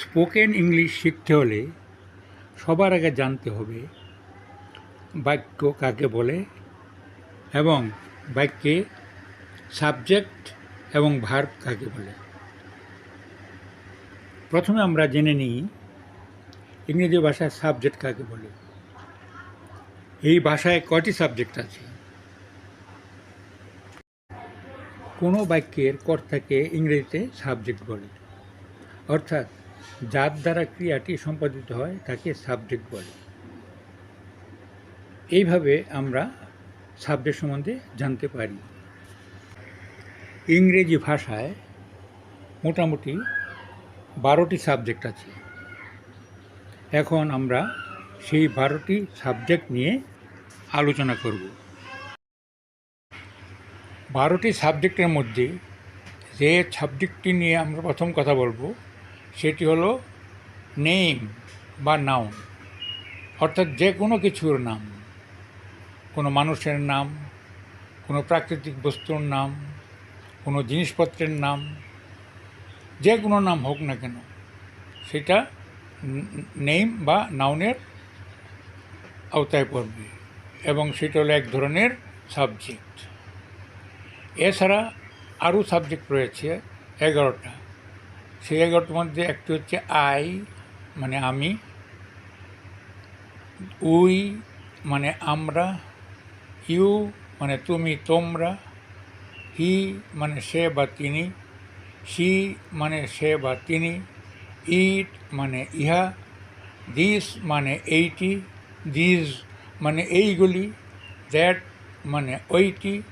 Spoken English শিখতে হলে সবার আগে জানতে হবে বাক্য কাকে বলে এবং বাক্যে সাবজেক্ট এবং ভার্ব কাকে বলে। প্রথমে আমরা জেনে নিই ইংরেজি ভাষায় সাবজেক্ট কাকে বলে। এই ভাষায় কয়টি সাবজেক্ট আছে? কোনো বাক্যের কর্তাকে ইংরেজিতে সাবজেক্ট বলে। অর্থাৎ যার দ্বারা ক্রিয়াটি সম্পাদিত হয়, তাকে সাবজেক্ট বলে। এইভাবে আমরা সাবজেক্ট সম্বন্ধে জানতে পারি। ইংরেজি ভাষায় মোটামুটি বারোটি সাবজেক্ট আছে। এখন আমরা সেই বারোটি সাবজেক্ট নিয়ে আলোচনা করব। বারোটি সাবজেক্টের মধ্যে যে সাবজেক্টটি নিয়ে আমরা প্রথম কথা বলব সেটি হলো নেম বা নাউন, অর্থাৎ যে কোনো কিছুর নাম, কোনো মানুষের নাম, কোনো প্রাকৃতিক বস্তুর নাম, কোনো জিনিসপত্রের নাম, যে কোনো নাম হোক না কেন, সেটা নেম বা নাউনের আওতায় পড়বে এবং সেটা হলো এক ধরনের সাবজেক্ট। এছাড়া আরও সাবজেক্ট রয়েছে, এগারোটা। সেই এগারোটার মধ্যে একটি হচ্ছে আই মানে আমি, উই মানে আমরা, ইউ মানে তুমি, তোমরা, হি মানে সে বা তিনি সি মানে সে বা তিনি, ইট মানে ইহা, দিস মানে এইটি, দিস মানে এইগুলি, দ্যাট মানে ওইটি,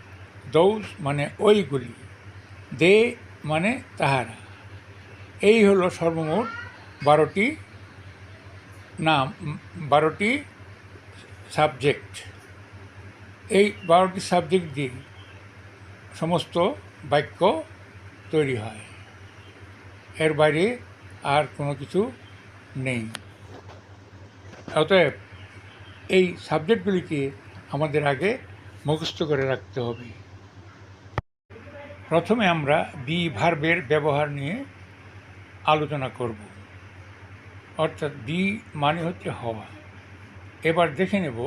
দৌস মানে ওইগুলি, দে মানে তাহারা। এই হলো সর্বমোট বারোটি নাম, বারোটি সাবজেক্ট। এই বারোটি সাবজেক্ট দিয়ে সমস্ত বাক্য তৈরি হয়। এর বাইরে আর কোনো কিছু নেই। অতএব এই সাবজেক্টগুলিকে আমাদের আগে মুখস্থ করে রাখতে হবে। প্রথমে আমরা বি ভার্বের ব্যবহার নিয়ে আলোচনা করব। অর্থাৎ বি মানে হচ্ছে হওয়া। এবার দেখে নেব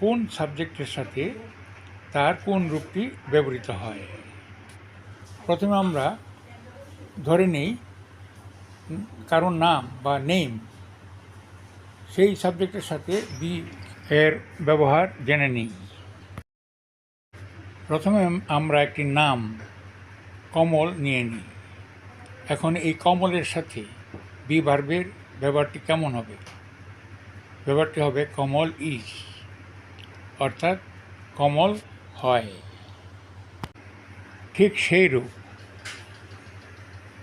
কোন সাবজেক্টের সাথে তার কোন রূপটি ব্যবহৃত হয়। প্রথমে আমরা ধরে নেই কারণ নাম বা নেম। সেই সাবজেক্টের সাথে বি এর ব্যবহার জেনে নিই। প্রথমে আমরা একটি নাম, কমল, নিয়ে নিই। এখন এই কমলের সাথে বি ভার্বের ব্যবহারটি কেমন হবে? ব্যবহারটি হবে কমল ইজ, অর্থাৎ কমল হয়। ঠিক সেই রূপ।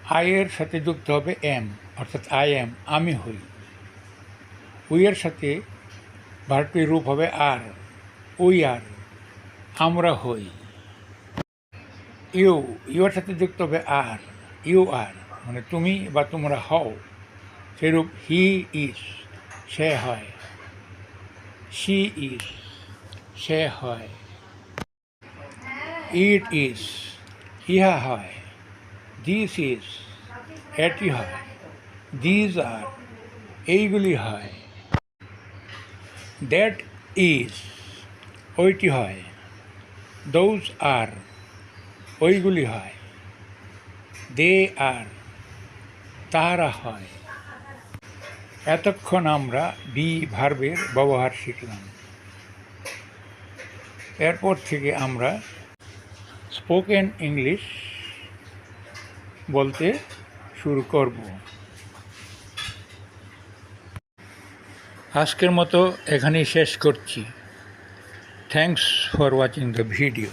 আয়ের সাথে যুক্ত হবে এম, অর্থাৎ আই এম, আমি হই। উইয়ের সাথে ভার্বটির রূপ হবে আর, উই আর, আমরা হই। ইউ ইউর সাথে যুক্ত হবে আর। ইউ আর মানে তুমি বা তোমরা হও, সেরূপ হি ইজ সে হয়। শি ইজ সে হয়। ইট ইজ ইহা হয়। দিস ইজ এটি হয়। দিজ আর এইগুলি হয়। দ্যাট ইজ ওইটি হয়। দৌজ আর ওইগুলি হয়। দে আর তাহারা হয়। এতক্ষণ আমরা বি ভার্বের ব্যবহার শিখলাম। এরপর থেকে আমরা স্পোকেন ইংলিশ বলতে শুরু করব। আজকের মতো এখানেই শেষ করছি। Thanks for watching the video